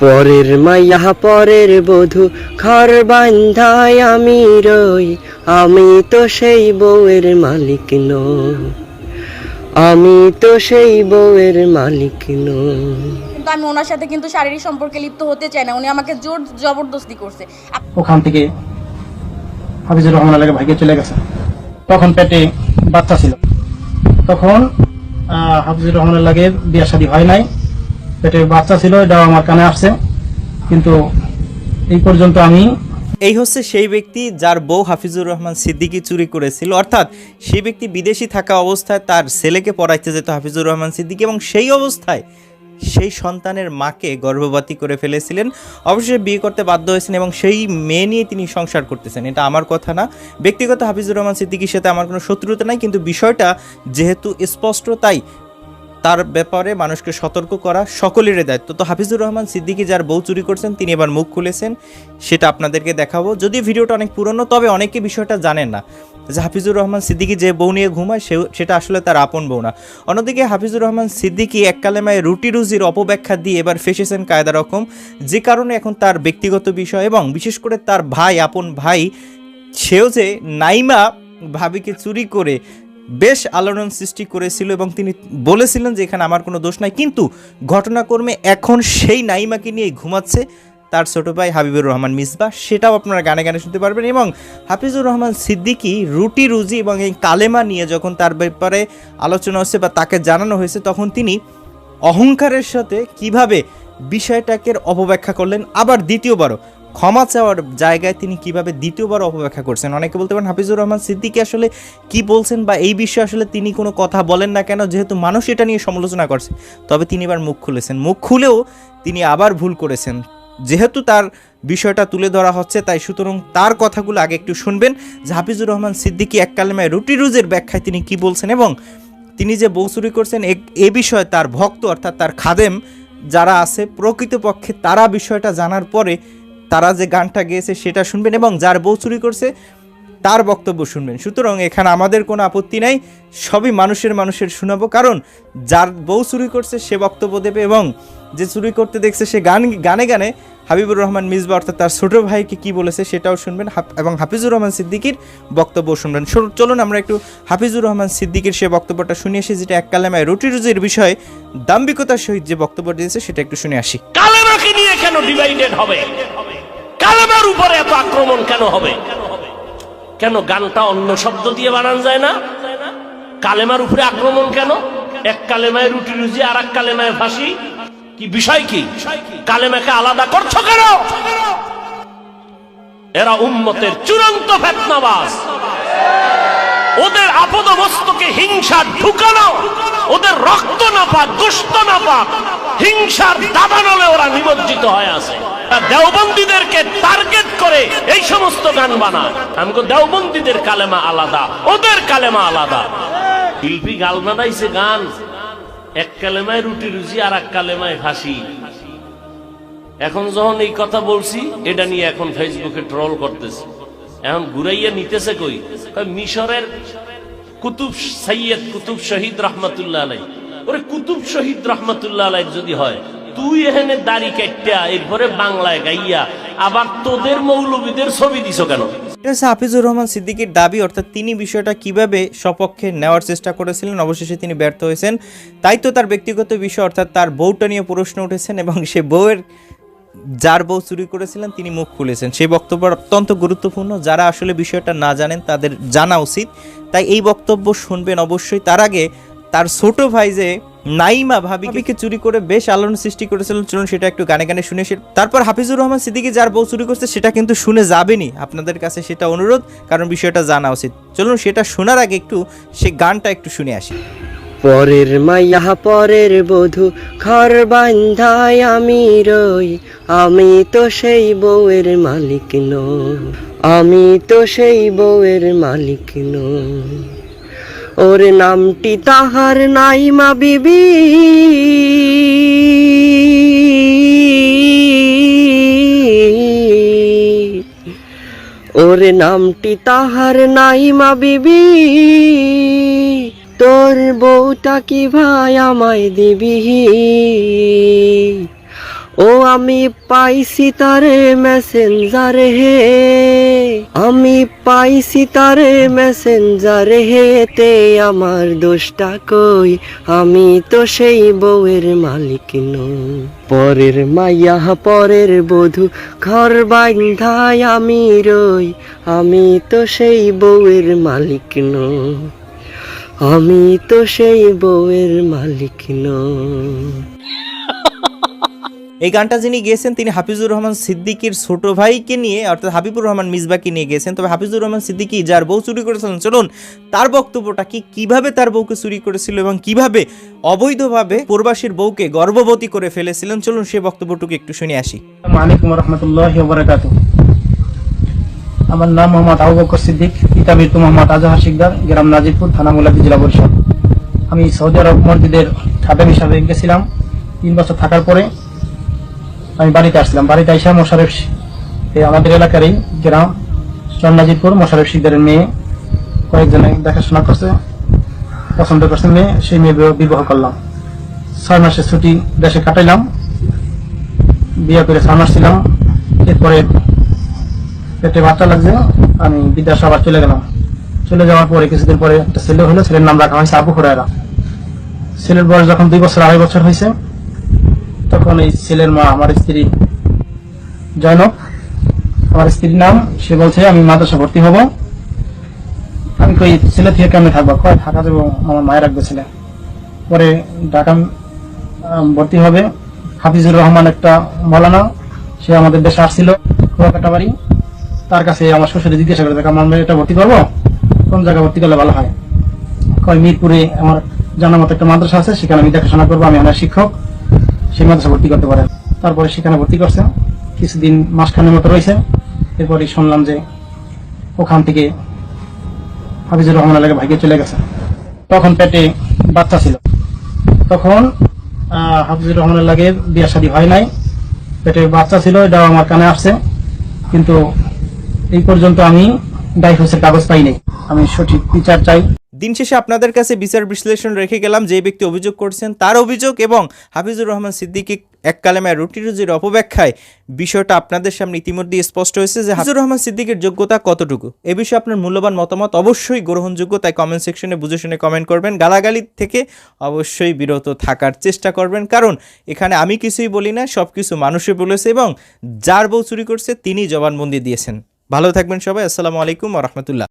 পরের মাইয়া পরের বধূ ঘর বান্ধায় আমি রই। আমি তো সেই বউয়ের মালিক নই। আমি তো সেই বউয়ের মালিক নই। কিন্তু আমি ওনার সাথে কিন্তু শারীরিক সম্পর্কে লিপ্ত হতে চাই না। উনি আমাকে জোর জবরদস্তি করছে। ওখান থেকে হাফিজুর রহমান আলাকে ভাইকে চলে গেছে। তখন পেটে বাচ্চা ছিল। তখন হাফিজুর রহমান লাগে বিয়া শাদী হয় নাই। পেটে বাচ্চা ছিল, এটাও আমার কানে আসছে। কিন্তু এই পর্যন্ত আমি এই হচ্ছে সেই ব্যক্তি যার বউ হাফিজুর রহমান সিদ্দিকী চুরি করেছিল। অর্থাৎ সেই ব্যক্তি বিদেশি থাকা অবস্থায় তার ছেলেকে পড়াইতে যেত হাফিজুর রহমান সিদ্দিকী এবং সেই অবস্থায় সেই সন্তানের মাকে গর্ভবতী করে ফেলেছিলেন। অবশ্যই বিয়ে করতে বাধ্য হয়েছেন এবং সেই মেয়ে নিয়ে তিনি সংসার করতেছেন। এটা আমার কথা না। ব্যক্তিগত হাফিজুর রহমান সিদ্দিকীর সাথে আমার কোনো শত্রুতা নাই, কিন্তু বিষয়টা যেহেতু স্পষ্ট, তাই তার ব্যাপারে মানুষকে সতর্ক করা সকলেরই দায়িত্ব। তো হাফিজুর রহমান সিদ্দিকী যার বউ চুরি করছেন, তিনি এবার মুখ খুলেছেন, সেটা আপনাদেরকে দেখাবো। যদি ভিডিওটা অনেক পুরনো, তবে অনেকে বিষয়টা জানেন না। যে হাফিজুর রহমান সিদ্দিকি যে বউ নিয়ে ঘুমায় সে সেটা আসলে তার আপন বউ না। অন্যদিকে হাফিজুর রহমান সিদ্দিকী এক কালেমায় রুটি রুজির অপব্যাখ্যা দিয়ে এবার ফেসেছেন কায়দা রকম, যে কারণে এখন তার ব্যক্তিগত বিষয় এবং বিশেষ করে তার ভাই, আপন ভাই, সেও যে নাইমা ভাবিকে চুরি করে বেশ আলোড়ন সৃষ্টি করেছিল এবং তিনি বলেছিলেন যে এখানে আমার কোনো দোষ নাই। কিন্তু ঘটনাক্রমে এখন সেই নাইমাকে নিয়ে ঘুমাচ্ছে তার ছোট ভাই হাবিবুর রহমান মিসবা। সেটাও আপনারা গানে গানে শুনতে পারবেন এবং হাফিজুর রহমান সিদ্দিকী রুটি রুজি এবং এই কালেমা নিয়ে যখন তার ব্যাপারে আলোচনা হচ্ছে বা তাকে জানানো হয়েছে, তখন তিনি অহংকারের সাথে কীভাবে বিষয়টাকে অপব্যাখ্যা করলেন। আবার দ্বিতীয়বারও ক্ষমা চাওয়ার জায়গায় তিনি কীভাবে দ্বিতীয়বার অপব্যাখ্যা করছেন? অনেকে বলতে পারেন হাফিজুর রহমান সিদ্দিকী আসলে কি বলছেন বা এই বিষয়ে আসলে তিনি কোনো কথা বলেন না কেন? যেহেতু মানুষ এটা নিয়ে সমালোচনা করছে। তবে তিনি এবার মুখ খুলেছেন। মুখ খুলেও তিনি আবার ভুল করেছেন। যেহেতু তার বিষয়টা তুলে ধরা হচ্ছে, তাই সুতরাং তার কথাগুলো আগে একটু শুনবেন। হাফিজুর রহমান সিদ্দিকী এক কালেমায় রুটি রুজের ব্যাখ্যায় তিনি কি বলছেন এবং তিনি যে বউ চুরি করছেন এ বিষয়ে তার ভক্ত অর্থাৎ তার খাদেম যারা আছে, প্রকৃতপক্ষে তারা বিষয়টা জানার পরে তারা যে গানটা গেয়েছে সেটা শুনবেন এবং যার বউ চুরি করছে তার বক্তব্য শুনবেন। সুতরাং এখানে আমাদের কোনো আপত্তি নাই, সবই মানুষের মানুষের শোনাবো। কারণ যার বউ চুরি করছে সে বক্তব্য দেবে এবং যে চুরি করতে দেখছে সে গান, গানে গানে হাবিবুর রহমান মিসবা অর্থাৎ তার ছোট ভাইকে কি বলেছে সেটাও শুনবেন এবং হাফিজুর রহমান সিদ্দিকির বক্তব্য শুনবেন। শোন- চলুন আমরা একটু হাফিজুর রহমান সিদ্দিকির সে বক্তব্যটা শুনে আসি যেটা এক কালেমায় রুটি রুজির বিষয়ে, দাম্ভিকতার সহিত যে বক্তব্য দিয়েছে সেটা একটু শুনে আসি। নিয়ে কেন ডিভাইডেড হবে? কালেমার উপরে এত আক্রমণ কেন হবে? কেন গানটা অন্য শব্দ দিয়ে বানান যায় না? কালেমার উপরে আক্রমণ কেন? এক কালেমায় রুটি রুজি আর এক কালেমায় ফাঁসি। কি বিষয় কি? কালেমাকে আলাদা করছ কেন? এরা উম্মতের চূড়ান্ত ফেতনাবাজ। ওদের আপদ বস্তুকে হিংসা ঢুকানো, ওদের রক্ত না পাক গোস্ত না পাক হিংসার দাবানলে ওরা নিমজ্জিত হয়ে আছে। দেওবন্দীদেরকে টার্গেট করে এই সমস্ত গান বানায়। আমাকে দেওবন্দীদের কালেমা আলাদা, ওদের কালেমা আলাদা। শিল্পী গাল বানাইছে গান, এক কালেমায় রুটি রুজি আর এক কালেমায় ফাঁসি এখন যখন এই কথা বলছি, এটা নিয়ে এখন ফেসবুকে ট্রল করতেছে। এখন ঘুরাইয়া নিতেছে কই? মিশরের কুতুব সৈয়দ, কুতুব শহীদ রহমতুল্লাহ আলাই ওরে কুতুব শহীদ রহমতুল্লাহ আলাই যদি হয় তুই এখানে দাড়ি কাটিয়া এরপরে বাংলায় গাইয়া আবার তোদের মৌলবীদের ছবি দিছ কেন? হাফিজুর রহমান সিদ্দিকীর দাবি, অর্থাৎ তিনি বিষয়টা কীভাবে সপক্ষে নেওয়ার চেষ্টা করেছিলেন, অবশেষে তিনি ব্যর্থ হয়েছেন। তাই তো তার ব্যক্তিগত বিষয়, অর্থাৎ তার বউটা নিয়ে প্রশ্ন উঠেছেন এবং সে বউয়ের যার বউ চুরি করেছিলেন, তিনি মুখ খুলেছেন। সেই বক্তব্য অত্যন্ত গুরুত্বপূর্ণ। যারা আসলে বিষয়টা না জানেন, তাদের জানা উচিত। তাই এই বক্তব্য শুনবেন অবশ্যই। তার আগে তার ছোট ভাই যে নাইমা ভাবিকে চুরি করে বেশ আলোড়ন সৃষ্টি করেছিলেন। চলুন সেটা একটু গানে গানে শুনে তারপর হাফিজুর রহমান সিদ্দিকি যার বউ চুরি করছে সেটা কিন্তু শুনে যাবেনি। আপনাদের কাছে সেটা অনুরোধ কারণ বিষয়টা জানা উচিত। চলুন সেটা শোনার আগে একটু সে গানটা একটু শুনে আসি। পরের মাইয়া পরের বধূ ঘর বান্ধায় আমি রই। আমি তো সেই বউয়ের মালিক নই। আমি তো সেই বউয়ের মালিক নই। ওর নামটি তাহার নাইমা বিবি। ওর নামটি তাহার নাইমা বিবি। তোর বউটা কি ভাই আমায় দিবি? ও আমি পাইছি তারে মেসেঞ্জার হে। আমি পাইছি তারে মেসেঞ্জার হে তে আমার দোষটা কই? আমি তো সেই বউয়ের মালিক নই। পরের মাইয়া, পরের বধূ, ঘর বান্ধায় আমি রই। আমি তো সেই বউয়ের মালিক নই। আমি তো সেই বউয়ের মালিক নই। এই গানটা যিনি গেয়েছেন, তিনি হাফিজুর রহমান সিদ্দিকীর ছোট ভাইকে নিয়ে, অর্থাৎ হাবিবুর রহমান মিসবাকে নিয়ে গেছেন তবে হাফিজুর রহমান সিদ্দিকী যার বউ চুরি করেছিলেন চলুন তার বক্তব্যটা কি, কীভাবে তার বউকে চুরি করেছিল এবং কীভাবে অবৈধভাবে প্রবাসীর বউকে গর্ভবতী করে ফেলেছিলেন? চলুন সে বক্তব্যটুকু একটু শুনে আসি। আমার নাম মোহাম্মদ আবু বকর সিদ্দিক, পিতা মৃত্যু মোহাম্মদ আজহার শিকদার, গ্রাম নাজিরপুর, থানা মুলাদি জেলা বরিশাল। আমি সৌদি আরব মসজিদের খাদেম হিসাবে গেছিলাম। তিন বছর থাকার পরে আমি বাড়িতে আসলাম বাড়িতে আইসা মোশারেফ আমাদের এলাকারই গ্রাম চর মোশারেফ শিকদারের মেয়ে। কয়েকজনে দেখাশোনা করছে, পছন্দ করছে মেয়ে সেই মেয়ে বিবাহ- করলাম। ছয় মাসের ছুটি দেশে কাটাইলাম। বিয়ে করে ছয় মাস ছিলাম। এরপরে পেটে বাচ্চা লাগছে, আমি বিদেশ আবার চলে গেলাম। চলে যাওয়ার পরে কিছুদিন পরে একটা ছেলে হলো, ছেলের নাম রাখা হয়েছে আবু হুরায়রা। ছেলের বয়স যখন দুই বছর, আড়াই বছর হয়েছে। তখন এই ছেলের মা, আমার স্ত্রী জয়নব, আমার স্ত্রীর নাম, সে বলছে, আমি মাদ্রাসা ভর্তি হব। আমি কই, ছেলে থেকে কেমনে থাকব? কয়, থাকা দেবো আমার মায়ের রাখবে ছেলে। পরে ঢাকা ভর্তি হবে। হাফিজুর রহমান একটা মৌলানা, সে আমাদের দেশে আসছিল, কুয়াকাটা বাড়ি। তার কাছে আমার শ্বশুরে জিজ্ঞাসা করে, দেখ, আমার মেয়েটা ভর্তি করব? কোন জায়গায় ভর্তি করলে ভালো হয়? কয়, মিরপুরে আমার জানার মতো একটা মাদ্রাসা আছে, সেখানে আমি দেখাশোনা করব, আমি আমার শিক্ষক। সেই মাদ্রাসা ভর্তি করতে পারেন। তারপরে সেখানে ভর্তি করছে কিছুদিন মাসখানের মতো রয়েছে। এরপরে শুনলাম যে ওখান থেকে হাফিজুর রহমান আলাকে ভাইকে চলে গেছে। তখন পেটে বাচ্চা ছিল। তখন হাফিজুর রহমানের লাগে বিয়ে শাদী হয় নাই। পেটে বাচ্চা ছিল, এটাও আমার কানে আসছে। কিন্তু এই পর্যন্ত আমি ডাইভোর্সের কাগজ পাইনি আমি সঠিক বিচার চাই। দিন শেষে আপনাদের কাছে বিচার বিশ্লেষণ রেখে গেলাম। যে ব্যক্তি অভিযোগ করছেন তার অভিযোগ এবং হাফিজুর রহমান সিদ্দিকী এক কালেমায় রুটি রুজির অপব্যাখ্যায় বিষয়টা আপনাদের সামনে ইতিমধ্যে স্পষ্ট হয়েছে যে হাফিজুর রহমান সিদ্দিকের যোগ্যতা কতটুকু? এ বিষয়ে আপনার মূল্যবান মতামত অবশ্যই গ্রহণযোগ্য, তাই কমেন্ট সেকশনে বুঝে শুনে কমেন্ট করবেন। গালাগালি থেকে অবশ্যই বিরত থাকার চেষ্টা করবেন, কারণ এখানে আমি কিছুই বলি না সব কিছু মানুষে বলেছে এবং যার বউ চুরি করছে, তিনি জবানবন্দি দিয়েছেন। ভালো থাকবেন সবাই, আসসালামু আলাইকুম রহমতুল্লাহ।